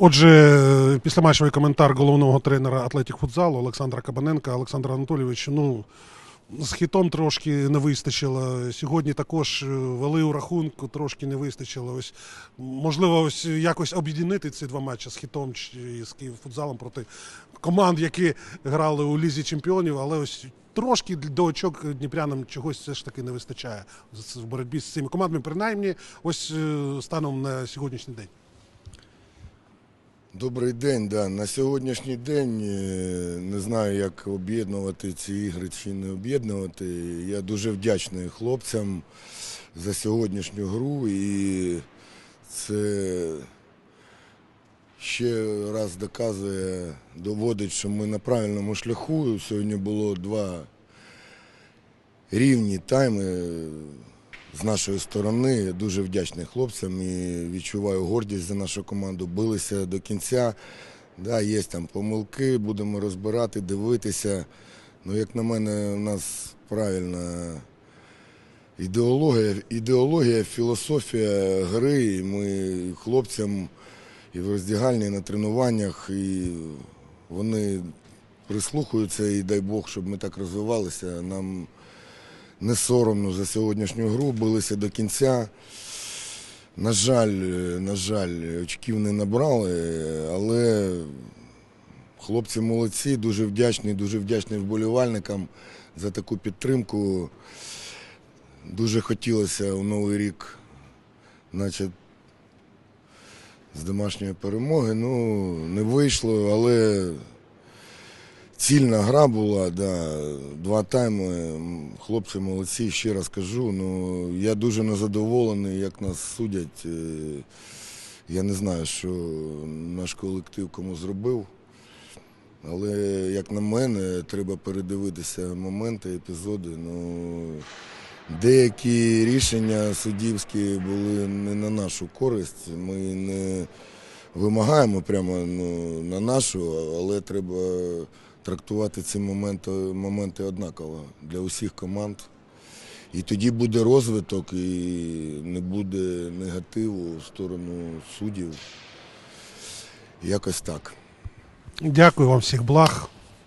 Отже, післяматчевий коментар головного тренера Атлетік футзалу Олександра Кабаненка. Олександр Анатолійович, ну з хітом трошки не вистачило. Сьогодні також е, вели у рахунку, трошки не вистачило. Ось можливо, ось якось об'єднати ці два матчі з хітом чи з Київфутзалом проти команд, які грали у лізі чемпіонів, але ось. Трошки до очок дніпрянам чогось все ж таки не вистачає в боротьбі з цими командами, принаймні, ось е, станом на сьогоднішній день. Добрий день. Да. На сьогоднішній день е, не знаю, як об'єднувати ці ігри чи не об'єднувати. Я дуже вдячний хлопцям за сьогоднішню гру і це ще раз доказує, доводить, що ми на правильному шляху. Сьогодні було два рівні тайми з нашої сторони. Дуже вдячний хлопцям і відчуваю гордість за нашу команду. Билися до кінця. Да, є там помилки, будемо розбирати, дивитися. Ну, як на мене, у нас правильна ідеологія, ідеологія, філософія гри. І ми хлопцям і в роздягальні, і на тренуваннях, і вони прислухаються, і дай Бог, щоб ми так розвивалися. Нам не соромно за сьогоднішню гру, билися до кінця. На жаль, е, на жаль, очків не набрали, але хлопці молодці, дуже вдячний, дуже вдячний вболівальникам за таку підтримку. Дуже хотілося у Новий рік, значить, з домашньої перемоги. Ну, не вийшло, але Цільна гра була, да. два тайми. Хлопці молодці, ще раз кажу. Ну, я дуже незадоволений, як нас судять. Е, Я не знаю, що наш колектив кому зробив. Але, як на мене, треба передивитися моменти, епізоди. Ну, деякі рішення суддівські були не на нашу користь. Ми не вимагаємо прямо ну, на нашу, але треба трактувати ці моменти, моменти однаково для усіх команд. І тоді буде розвиток, і не буде негативу в сторону суддів. Якось так. Дякую вам всіх благ.